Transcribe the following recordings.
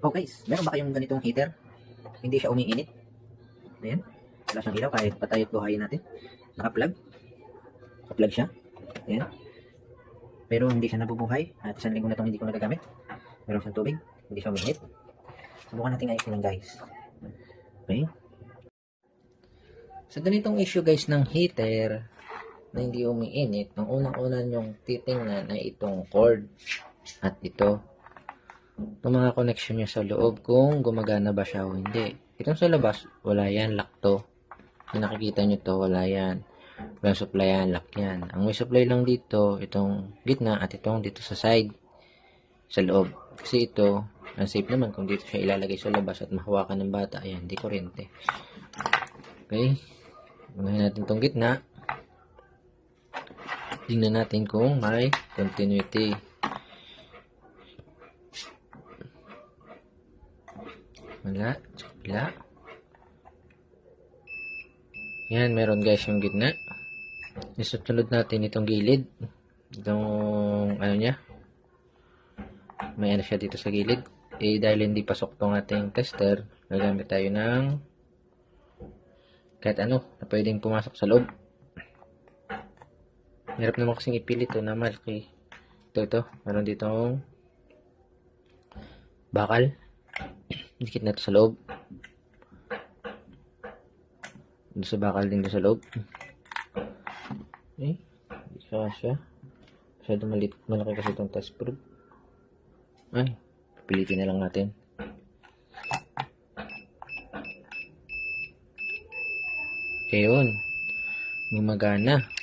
Oh guys, meron ba kayong ganitong heater? Hindi siya umiinit. Ayan. Wala siyang ilaw kahit patay at buhayin natin. Naka-plug. Naka-plug siya. Ayan. Pero hindi siya nabubuhay. At isang linggo na itong hindi ko nagagamit. Meron siyang tubig. Hindi siya umiinit. Subukan natin ayusin yan guys. Okay. Sa ganitong issue guys ng heater na hindi umiinit, ang unang-una yung titingnan ay itong cord at ito itong mga connection niya sa loob kung gumagana ba siya o hindi. Itong sa labas, wala yan, lock to. Kung nakikita nyo to, wala yan. Walang supply yan, lock yan. Ang may supply lang dito, itong gitna at itong dito sa side, sa loob. Kasi ito, ang safe naman kung dito siya ilalagay sa labas at mahawakan ng bata. Ayan, di kuryente. Okay. Unahin natin itong gitna. Tingnan natin kung may continuity. Wala. Wala. Yan, meron guys yung gitna. Isusunod natin itong gilid. Itong, ano niya. May ano siya dito sa gilid. Eh, dahil hindi pasok tong ating tester, gagamit tayo ng kahit ano na pwedeng pumasok sa loob. Hirap naman kasing ipilit to na malaki. Ito, ito. Meron ditong bakal. Dikit na to sa loob. Doon sa bakal din sa loob. Eh, hindi siya. Masyado malit, malaki kasi itong test probe. Ay, pilitin na lang natin. Ayun. Gumagana.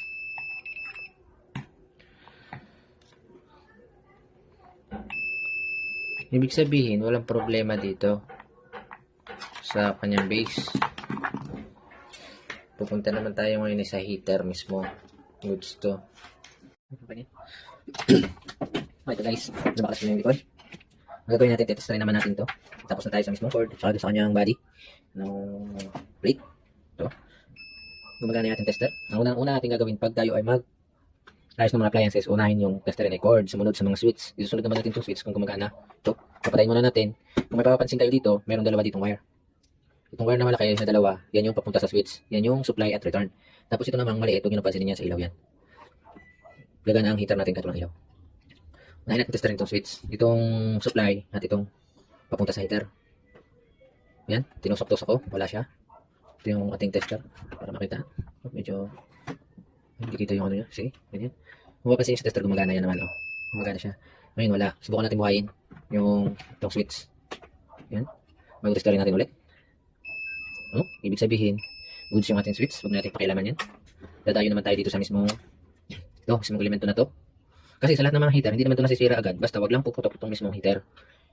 Ibig sabihin, walang problema dito sa kanyang base. Pupunta naman tayo ngayon sa heater mismo. Goods to. Ito guys. Lumakas na yung likod. Ang gagawin natin, test naman natin to. Tapos na tayo sa mismong cord, tsaka sa kanyang body. ng plate. Ito. Gumagana yung ating tester. Ang unang-una natin gagawin pag tayo ay mag ayos ng mga appliances, unahin yung tester and cord, sumunod sa mga switch. Isusunod naman natin itong switch kung gumagana. Ito, papatayin muna natin. Kung may papapansin kayo dito, meron dalawa ditong wire. Itong wire na malaki na dalawa, yan yung papunta sa switch. Yan yung supply at return. Tapos ito namang maliit, huwag nyo napansin niya sa ilaw yan. Gagana ang heater natin kahit walang ilaw. Unahin natin tester itong switch. Itong supply at itong papunta sa heater. Yan, tinusok-tusok ko, wala siya. Ito yung ating tester para makita. Medyo hindi kita yung ano niya. Sige, ganyan. Kung mapapansin niyo tester, gumagana yan naman. Oh. Gumagana siya. Ngayon, wala. Subukan natin buhayin yung itong switch. Yan. Mag-testerin natin ulit. Oh, ibig sabihin, goods yung ating switch. Huwag natin pakialaman yan. Dadayo naman tayo dito sa mismong ito, mismong elemento na to. Kasi sa lahat ng mga heater, hindi naman ito nasisira agad. Basta wag lang puputok itong mismong heater.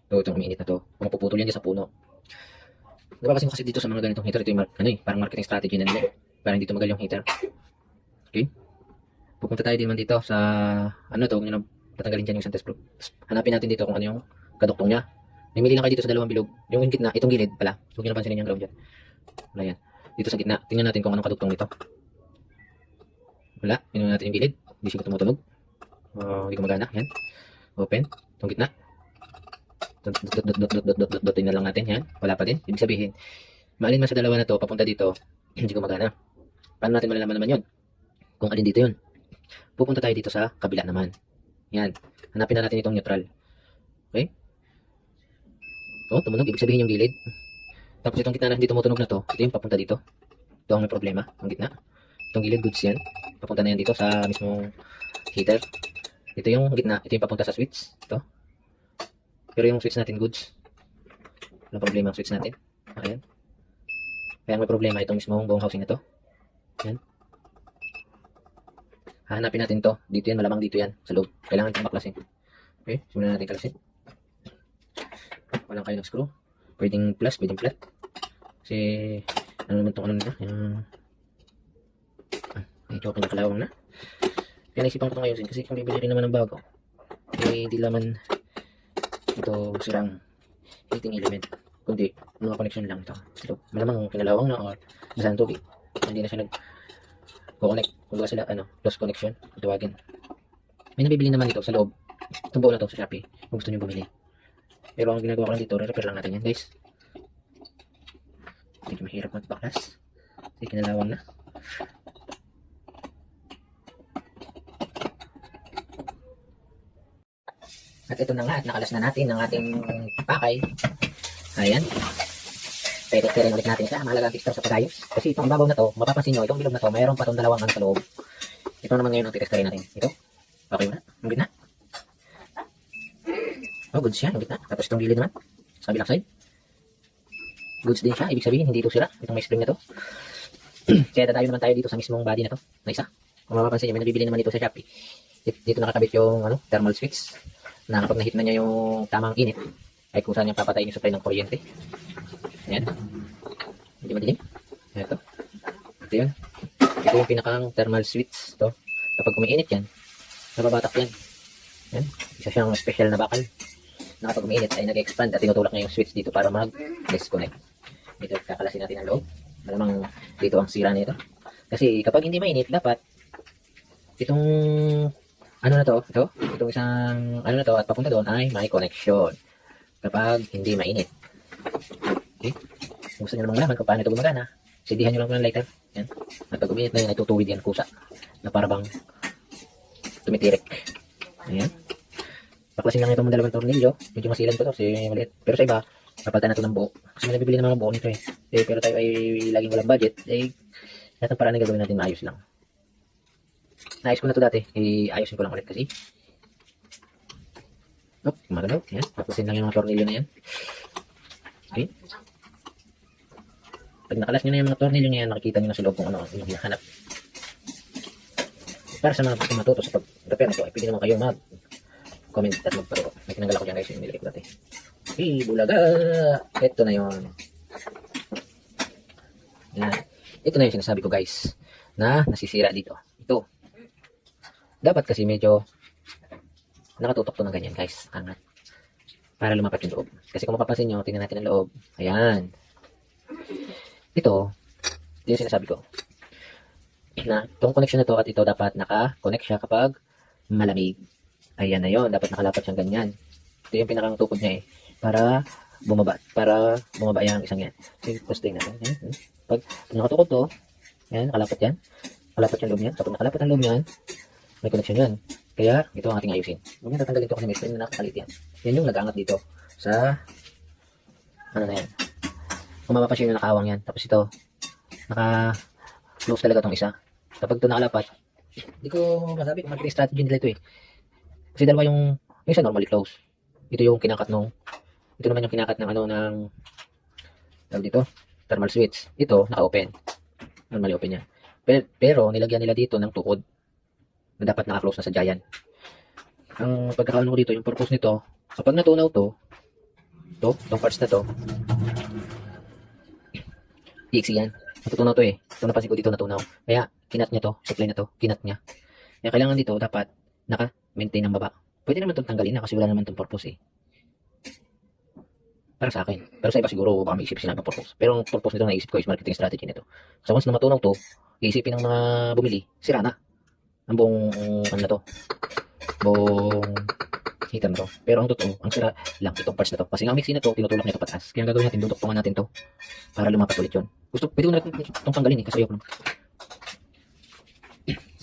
Ito, itong umiinit na to. Kung mapuputol yan sa puno. Napapansin ko kasi dito sa mga ganitong heater, ito yung ano eh, parang marketing strategy na nila. eh. Para hindi tumagal yung heater. Okay? Pupunta tayo din man dito sa, ano to, huwag nyo na tatanggalin dyan yung test probe. Hanapin natin dito kung ano yung kaduktong niya. Namili lang kayo dito sa dalawang bilog. Yung gitna, itong gilid pala. Huwag nyo napansinin yung ground dyan. Wala yan. Dito sa gitna, tingnan natin kung anong kaduktong dito. Wala. Tingnan natin yung gilid. Hindi siya tumutunog. Uh, hindi gumagana. Yan. Open. Itong gitna. Dot, dot, dot, dot, dot, dot, dot, dot, na lang natin. Yan. Wala pa din. Ibig sabihin, maalin man sa dalawa na to, papunta dito, hindi gumagana. Paano natin malalaman naman yun? Kung alin dito yun. Pupunta tayo dito sa kabila naman. Yan. Hanapin na natin itong neutral. Okay? Oh, tumunog. Ibig sabihin yung gilid. Tapos itong gitna na hindi tumutunog na to, ito yung papunta dito. Ito ang may problema, ang gitna. Itong gilid, goods yan. Papunta na yan dito sa mismong heater. Ito yung gitna, ito yung papunta sa switch. Ito. Pero yung switch natin, goods. Walang problema ang switch natin. Ayan. Kaya may problema itong mismong buong housing na to. Yan. Hahanapin natin to. Dito yan, malamang dito yan. Sa loob. Kailangan itong baklasin. Okay, simulan natin kalasin. Walang kayo ng screw. Pwedeng plus, pwedeng flat. Kasi, ano naman itong ano nila? Yung... Ah, medyo pinakalawang na. Kaya naisipan ko ito ngayon kasi kung bibili rin naman ng bago, eh, hindi laman ito sirang heating element. Kundi, mga connection lang ito. Ito, malamang pinalawang na or nasaan tubig. Hindi na siya nag connect Kumbaga sila, ano, lost connection. Tawagin. May nabibili naman ito sa loob. Itong buo na to sa Shopee. Kung gusto nyo bumili. Pero ang ginagawa ko lang dito, re-repair lang natin yan guys. Medyo mahirap magbaklas. Kasi kinalawang na. At ito na nga, at nakalas na natin ang ating pakay. Ayan. Pwede rin ulit natin siya. Mahalaga ang texture sa pagayos. Kasi itong babaw na to, mapapansin nyo, itong bilog na to, mayroon pa itong dalawang ano sa loob. Ito naman ngayon ang titestarin natin. Ito. Okay ba? Ang gitna. Oh, goods siya. Ang gitna. Tapos itong gilid naman. Sa kabilang side. Goods din siya. Ibig sabihin, hindi ito sila. Itong may spring na to. Kaya dadayo naman tayo dito sa mismong body na to. Na isa. Kung mapapansin nyo, may nabibili naman dito sa Shopee. Dito, dito nakakabit yung ano, thermal switch na kapag nahit na niya yung tamang init, ay kung saan niya papatayin yung supply ng kuryente. Ayan. Hindi madilim. Ito. Ito yun. Ito yung pinakang thermal switch. Ito. Kapag umiinit yan, nababatak yan. Yan. Isa siyang special na bakal. Na kapag umiinit ay nag-expand at tinutulak niya yung switch dito para mag-disconnect. Dito, kakalasin natin ang loob. Malamang dito ang sira nito. Kasi kapag hindi mainit, dapat itong ano na to, ito, itong isang ano na to at papunta doon ay may connection kapag hindi mainit. Okay? Kung gusto nyo namang malaman kung paano ito gumagana, sidihan nyo lang ito ng lighter. Yan. At pag uminit na yun, ay tutuwid yan kusa na para bang tumitirik. Ayan. Baklasin lang itong dalawang tornilyo. Medyo masilan ko to kasi maliit. Pero sa iba, papalitan na ito ng buo. Kasi may nabibili ng mga buo nito eh. eh. Pero tayo ay laging walang budget. Eh, lahat paraan na gagawin natin maayos lang. Naayos ko na to dati. Eh, ayusin ko lang ulit kasi. Oh, gumagalaw. Yan. Baklasin lang yung mga tornilyo na yan. Okay. Pag nakalas nyo na yung mga tornilyo na yan, nakikita nyo na sa loob kung ano inyong hinahanap. Para sa mga matuto sa pag-repair nito, ay pwede naman kayo mag comment at magpaturo. May tinanggal ako dyan guys, yung nilagay ko dati. Hey, bulaga! Ito na yon. Yan. Ito na yung sinasabi ko guys, na nasisira dito. Ito. Dapat kasi medyo nakatutok to ng ganyan guys. Angat. Para lumapat yung loob. Kasi kung mapapansin nyo, tingnan natin ang loob. Ayan. Ito, ito yung sinasabi ko. Na itong connection na to at ito dapat naka-connect siya kapag malamig. Ayan na yon Dapat nakalapat siyang ganyan. Ito yung pinakang tukod niya eh. Para bumaba. Para bumaba yung isang yan. Sige, posting natin. Ayan. hmm. Pag, pag nakatukod to, ayan, nakalapat yan. Nakalapat yung loob niyan. Kapag nakalapat ang loob niyan, may connection yan. Kaya, ito ang ating ayusin. Huwag niya tatanggalin ito kasi may spring na nakakalit yan. Yan yung nag-angat dito sa ano na yan. Kung mapapansin nyo nakawang yan. Tapos ito, naka-close talaga tong isa. Kapag ito nakalapat, hindi ko masabi kung marketing strategy nila ito eh. Kasi dalawa yung, yung isa normally close. Ito yung kinakat nung, ito naman yung kinakat ng ano ng, tawag dito, thermal switch. Ito, naka-open. Normally open yan. Pero, pero nilagyan nila dito ng tukod na dapat naka-close na sa giant. Ang pagkakaano ko dito, yung purpose nito, kapag natunaw to, to, itong parts na to, iiksi yan. Natutunaw to eh. Ito napansin ko dito natunaw. Kaya, kinat niya to, supply na to, kinat niya. Kaya kailangan dito, dapat, naka-maintain ang baba. Pwede naman itong tanggalin na kasi wala naman itong purpose eh. Para sa akin. Pero sa iba siguro, baka may isip sila ng purpose. Pero ang purpose nito na naisip ko is marketing strategy nito. So once na matunaw to, iisipin ng mga bumili, sira na. Ang buong, ano na to, buong heater na to. Pero ang totoo, ang sira lang itong parts na to. Kasi nga mixing na to, tinutulak niya ito pataas. Kaya ang gagawin natin, duduktungan natin to para lumapat ulit yun. Gusto, pwede ko na natin itong tanggalin eh, kasi ayoko lang.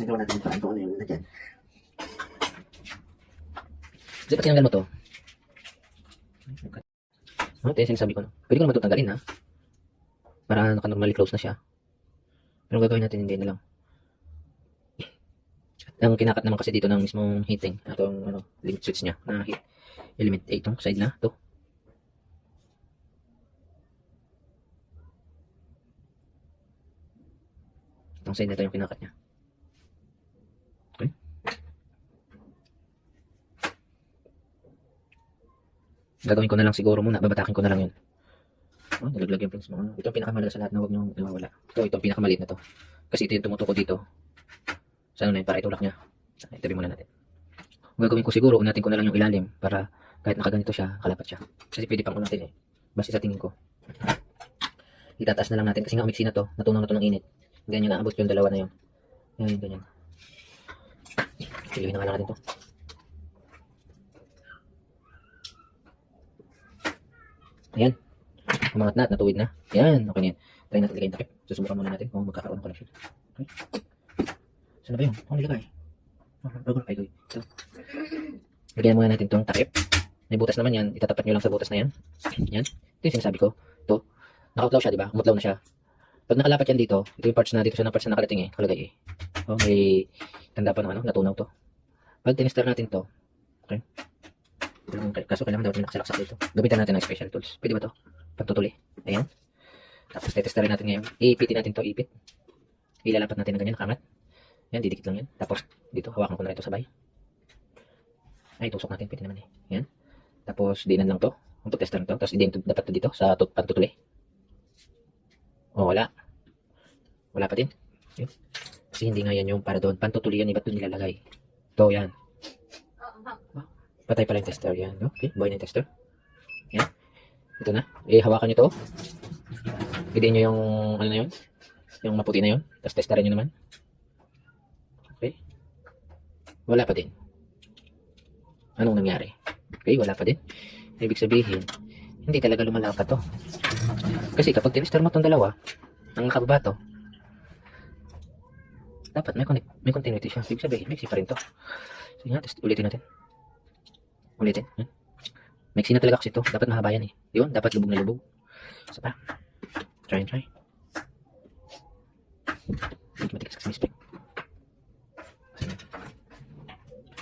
Nagawa natin parang kung ano yung na dyan. Kasi pag tinanggal mo to, ano, ito yung sinasabi ko. No? Pwede ko naman ito tanggalin ha. Para naka-normally close na siya. Pero gagawin natin hindi na lang. Ang kinakat naman kasi dito ng mismong heating. Itong ano, limit switch niya na heat element. Eh, itong side na. to Itong side na ito yung kinakat niya. Okay. Gagawin ko na lang siguro muna. Babatakin ko na lang yun. Oh, nalaglag yung pins mo. Ito ang pinakamalaga sa lahat na huwag nyo nawawala. Ito, ito ang pinakamaliit na to. Kasi ito yung tumutuko dito. Sa ano na yun, para itulak niya. Itabi muna natin. Ang gagawin ko siguro, unatin ko na lang yung ilalim para kahit nakaganito siya, kalapat siya. Kasi pwede pang unatin eh. Basta sa tingin ko. Itataas na lang natin kasi nga umiksi na to. Natunaw na to ng init. Ganyan naabot yung dalawa na yun. Yan, ganyan. Siluhin na lang natin to. Ayan. Umangat na at natuwid na. Ayan. Okay na yan. Try natin lagay yung takip. Susubukan muna natin kung magkakaroon ng connection. Okay. Saan ba yun? Ano nilagay? Bago na kayo. Ito. Lagyan muna natin itong takip. May butas naman yan. Itatapat nyo lang sa butas na yan. Yan. Ito yung sinasabi ko. Ito. Nakautlaw siya, di ba? Umutlaw na siya. Pag nakalapat yan dito, ito yung parts na dito siya parts na nakalating eh. Kalagay eh. Oh, may tanda pa ng ano, natunaw to. Pag tinestar natin to, okay. Kaso kailangan daw nakasalaksak dito. Gamitan natin ng special tools. Pwede ba to? Pagtutuli. Ayan. Tapos tetestarin natin ngayon. Iipitin natin to, ipit. Ilalapat natin ng ganyan, kamat. Yan, didikit lang yan. Tapos, dito, hawakan ko na ito sabay. Ay, tusok natin. Pwede naman eh. Yan. Tapos, diinan lang to. Ang tester to. Tapos, to, dapat to dito sa tut pantutuli. O, wala. Wala pa din. Yun. Kasi hindi nga yan yung para doon. Pantutuli yan, iba't doon nilalagay. Ito, yan. Patay pala yung tester. Yan. Okay, buhay na yung tester. Yan. Ito na. Eh, hawakan nyo to. Pidiin nyo yung, ano na yun? Yung maputi na yun. Tapos testarin nyo naman. Okay. Wala pa din. Anong nangyari? Okay, wala pa din. Ibig sabihin, hindi talaga lumalapat to. Kasi kapag tinester mo itong dalawa, ang nakababa to, dapat may, connect, may continuity siya. Ibig sabihin, mixi pa rin to. Sige nga, test, ulitin natin. Ulitin. Hmm? Mixi na talaga kasi to. Dapat mahaba yan eh. Yun, dapat lubog na lubog. Isa pa. Try and try. Medyo matigas kasi may spec. Sige.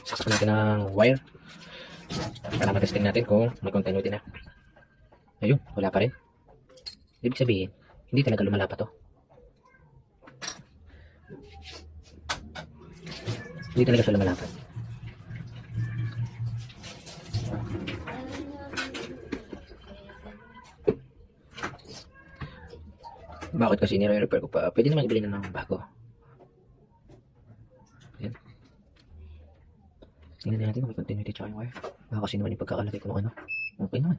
Saksakan natin ng wire. Para matesting natin kung may continuity na. Ayun, wala pa rin. Ibig sabihin, hindi talaga lumalapat to. Hindi talaga siya lumalapat. Bakit kasi nire-repair ko pa? Pwede naman ibili na ng bago. Ayan. Tingnan natin kung may continuity tsaka yung wire. Baka kasi naman yung pagkakalagay ko ng ano. Okay naman.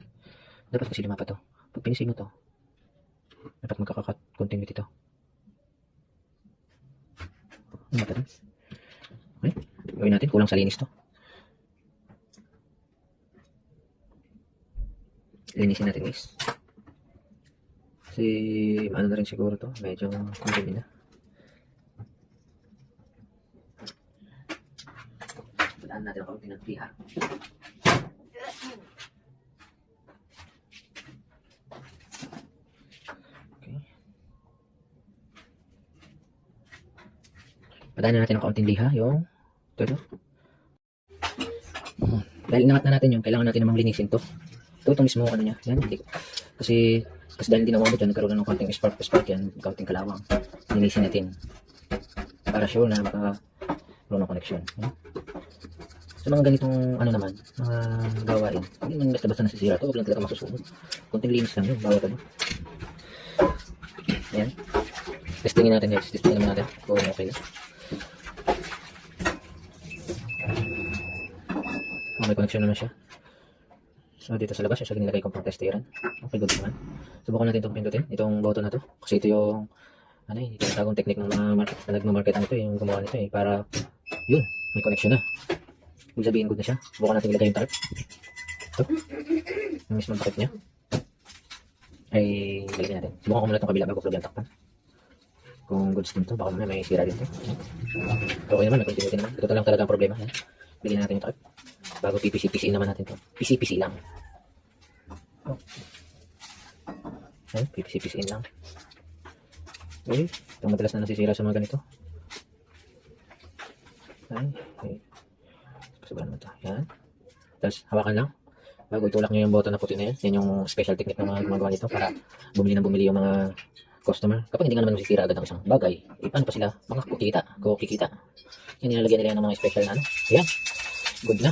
Dapat kasi lumapat to. Pag pinisay mo to, dapat magkaka-continuity to. Lumapat to. Okay. Gawin natin. Kulang sa linis to. Linisin natin guys. Kasi ano na rin siguro to. Medyo madumi na. Balaan natin ang kaunti ng piha. Okay. Padaan natin ang kaunting liha, yung ito. Hmm. Dahil inangat na natin yung kailangan natin namang linisin to. Ito, ito mismo ano niya. Yan, hindi. Kasi, kasi dahil hindi nawabot yan, nagkaroon ng konting spark spark yan, kaunting kalawang. Linisin natin. Para sure na magkakaroon ng connection. Yan. Sa mga ganitong ano naman, mga gawain, hindi naman basta-basta nasisira to, huwag lang talaga masusunod. Konting linis lang yun, bawat ano. Ayan. Testingin natin guys, testingin naman natin kung okay na. Oh, may connection naman siya. So, dito sa labas, yung sa nilagay kong pang. Okay, good naman. Subukan natin itong pindutin, itong button na to. Kasi ito yung, ano eh, ito yung tagong technique ng mga market, na nagmamarket nito, yung gumawa nito eh, para, yun, may connection na. Ibig sabihin, good na siya. Subukan natin ilagay yung tarp. Ito. Yung mismong takip niya. Ay, ilagay natin. Subukan ko muna itong kabila bago plug yung takpan. Kung goods din to, baka mamaya may sira din to. Okay naman, may continuity naman. Ito lang talaga ang problema. Yan. Bigyan natin yung takip. Bago PPC-PC naman natin to. PC-PC lang. Oh. Ayun, PPC-PC lang. Okay. Itong madalas na nasisira sa mga ganito. Ay, okay. Pasabahan naman ito. Yan. Tapos, hawakan lang. Bago itulak nyo yung button na puti na yan. Yan yung special technique ng mga gumagawa nito para bumili na bumili yung mga customer. Kapag hindi nga naman masisira agad ang isang bagay, paano pa sila mga kukita, kukikita. Yan, nilalagyan nila yan ng mga special na ano. Ayan. Good na.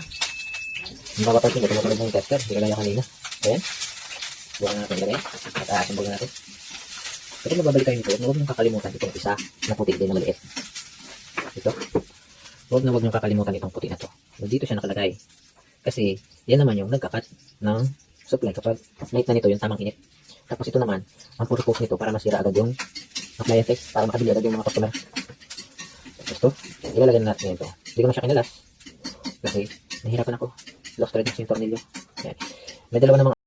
Ang papapansin ko, tumutunog ng tester. Hindi kagaya kanina. Ayan. Buwan natin lagay. At aasimbol natin. Kapag magbabalik tayo nito, huwag niyong kakalimutan itong isa na puti din na maliit. Ito. Huwag na huwag niyong kakalimutan itong puti na to. Dito siya nakalagay. Kasi, yan naman yung nagkakat ng supply kapag night na nito yung tamang init. Tapos ito naman, ang purpose nito para masira agad yung appliances, para makabili agad yung mga customer. Tapos ito, ilalagay na natin ito. Hindi ko na siya kinalas. Kasi, nahihirapan ako. Lost thread yung tornilyo. Yan. May dalawa namang